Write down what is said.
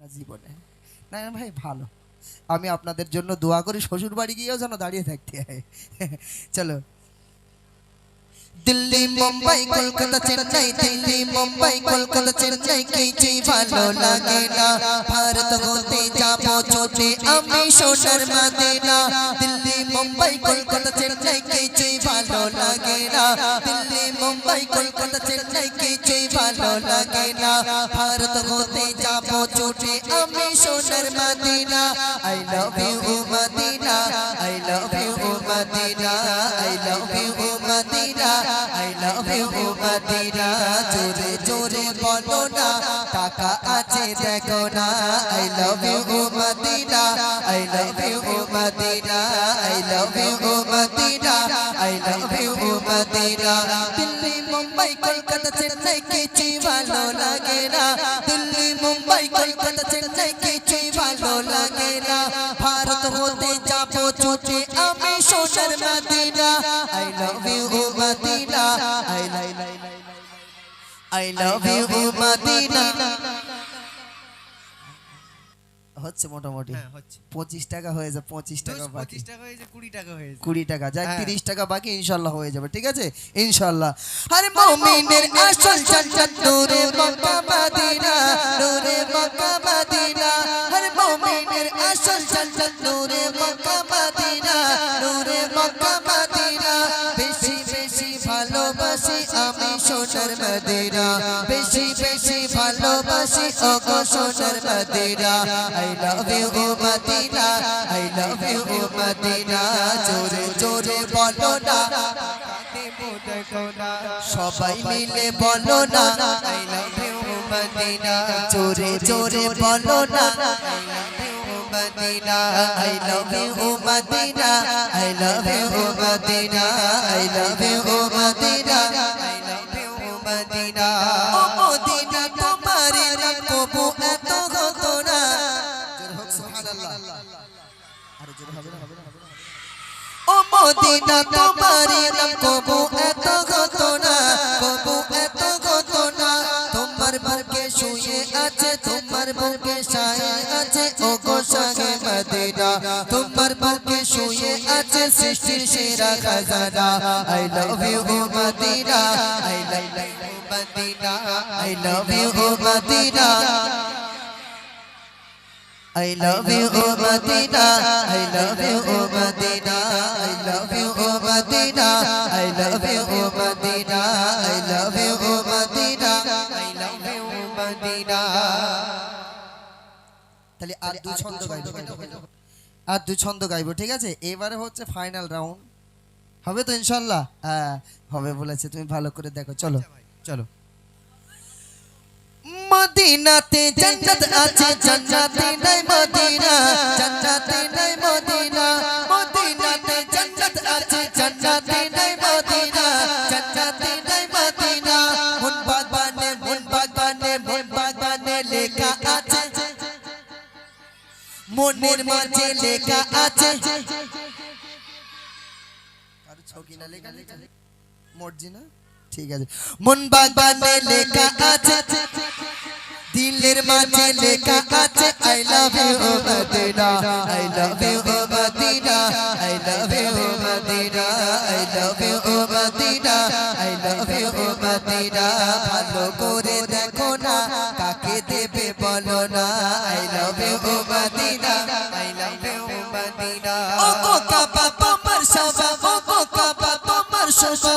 না জীবনে। না ভাই, ভালো। আমি আপনাদের জন্য দোয়া করি শ্বশুর বাড়ি গিয়েও যেন দাঁড়িয়ে থাকতে হয়। চলো। দিল্লি, মুম্বাই, কলকাতা, চেন্নাই, দিল্লি, মুম্বাই, কলকাতা, চেন্নাই কিছুই ভালো লাগে না। ভারত হতে আমি সোনার মাদিনা, দিল্লি, মুম্বাই, কলকাতা, চেন্নাই, কিছুই ভালো লাগে না। দিল্লি, মুম্বাই, কলকাতা, চেন্নাই, কিছুই ভালো লাগে না। ভারত হতে যাব চোটে আমি সোনার Madina. I love you Madina I love you Madina I love you Madina I love you Madina. টাকা আছে, দেখো না। I love you Madina I love you Madina I love you Madina I love you Madina Delhi, Mumbai, Kolkata, Chennai কিছুই ভালো লাগে না। দিল্লি, মুম্বাই, কলকাতা, চেন্নাই কিছুই ভালো লাগে না। ভারত হতে যাব চোটে আমি সোনার Madina I love you Madina I love you Madina হচ্ছে মোটামুটি হ্যাঁ পঁচিশ টাকা হয়ে যায় পঁচিশ টাকা পঁচিশ টাকা হয়েছে কুড়ি টাকা হয়েছে কুড়ি টাকা যাক হ্যাঁ। তিরিশ টাকা বাকি ইনশাল্লাহ হয়ে যাবে ঠিক আছে ইনশাল্লাহ আরে মুমিনের আসল জান্নাত নূরে মক্কা মদিনা নূরে মক্কা মদিনা আরে মুমিনের আসল জান্নাত নূরে মক্কা মদিনা নূরে মক্কা মদিনা বেশি বেশি ভালোবাসি আমি সোনার মদিনা ভালোবাসি ওগো সোনার Madina I love you Madina I love you Madina জোরে জোরে বলো না। সবাই মিলে বলো না। আই লাভ ইউ মদিনা জোরে জোরে বলো না। Madina I love you Madina I love you Madina I love you Madina I love you Madina ও মদিনা তোমার ও মদিনা, তোমার নাম কবু এত হতো না, কবু এত হতো না। তোমার বুকে শুয়ে আছে, তোমার বুকে সায়ে আছে ও গো সাগে মদিনা। তোমার বুকে শুয়ে আছে সৃষ্টির সেরা খাজানা। I love you Madina I love you Madina I love you Madina. I love you, oh Madina. I love you, oh Madina. I love you, oh Madina. I love you, oh Madina. I love you, oh Madina. I love you Madina তাহলে আর দুই ছন্দ গাইবো আর দুই ছন্দ গাইবো ঠিক আছে এবারে হচ্ছে ফাইনাল রাউন্ড হবে তো ইনশাল্লাহ হ্যাঁ হবে বলেছে তুমি ভালো করে দেখো চলো চলো মদিনাতে জান্নাত আছে জান্নাতে নাই মদিনা জান্নাতে নাই মদিনা মদিনাতে জান্নাত আছে জান্নাতে নাই মদিনা জান্নাতে নাই মদিনা। মন বাগানে মন বাগানে মন বাগানে লেখা আছে। মনের মাঝে লেখা আছে। কারও ছবি না লেখা লেখা মর্জি না? ঠিক আছে। মন বাগানে লেখা আছে। দিলের মাঝে লেখা আছে I love you Madina I love you Madina I love you Madina I love you Madina I love you Madina. ভালো করে দেখো না, কাকে দেবে বলো না I love you Madina I love you Madina ও গো কাবা তোমার শোভা ও গো কাবা তোমার শোভা